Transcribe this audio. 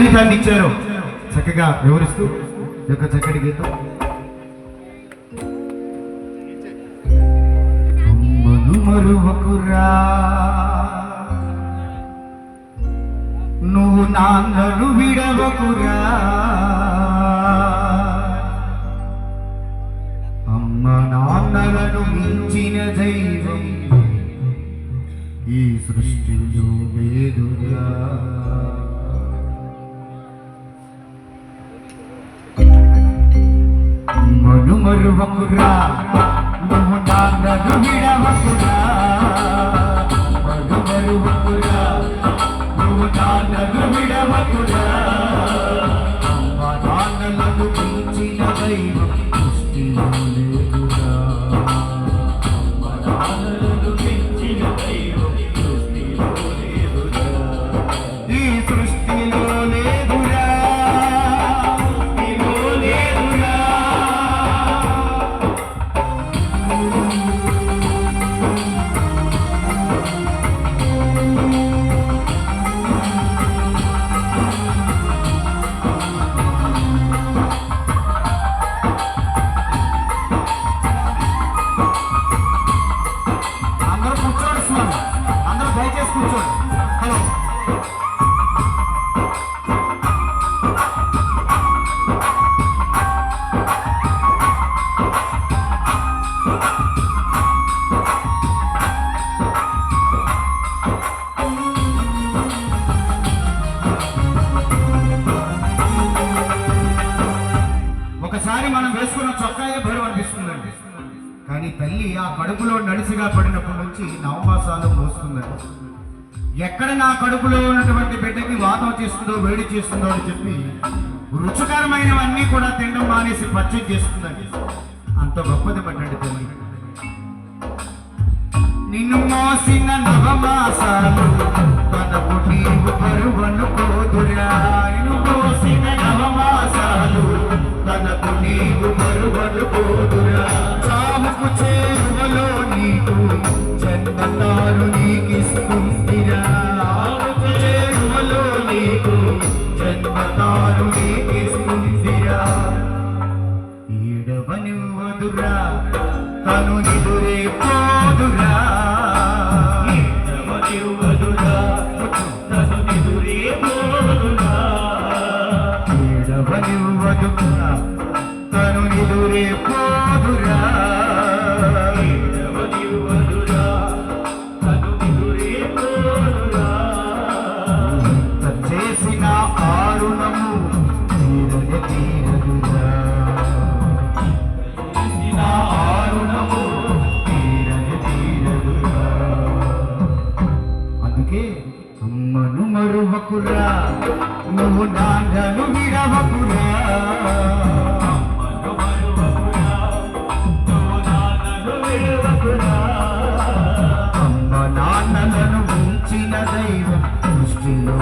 జీవితాన్ని ఇచ్చారో చక్కగా వివరిస్తూ యొక్క చక్కటి గీతం. అమ్మను మరువకురా. నువ్వు నాన్నను విడవకురా. అమ్మ నాన్నలను మించిన దైవం ఈ సృష్టిలో లేదురా. మను మరువకురా. నువ్వు నాన్నను విడవకురా. మను మరువకురా. నువ్వు నాన్నను విడవకురా. ఒక్కసారి మనం వేసుకున్న చొక్కాయే బరువు అనిపిస్తుందండి. కానీ తల్లి ఆ కడుపులో నడిసిగా పడినప్పటి నుంచి నవమాసాలు మోస్తుందండి. ఎక్కడ నా కడుపులో ఉన్నటువంటి బిడ్డకి వాతం చేస్తుందో వేడి చేస్తుందో అని చెప్పి రుచికరమైనవన్నీ కూడా తినడం మానేసి పచ్చడి చేస్తుందండి. అంత గొప్పది పడ్డండి తల్లి. నిన్ను మోసిన నవమాసాలు తనకు నీవు బరువనుకోదురా నీకు జన్మతారు నీకిస్తుందిరా ఈడవనివ్వదురా తను నిదురే పోదురా. ఈడవనివ్వదురా తను నిదురే పోదురా. ఈడవనివ్వదురా తను నిదురే పోదురా విడవకురా నువ్వు నాన్నను విడవకురా. అమ్మ నాన్నలను ఉంచిన దైవం దృష్టిలో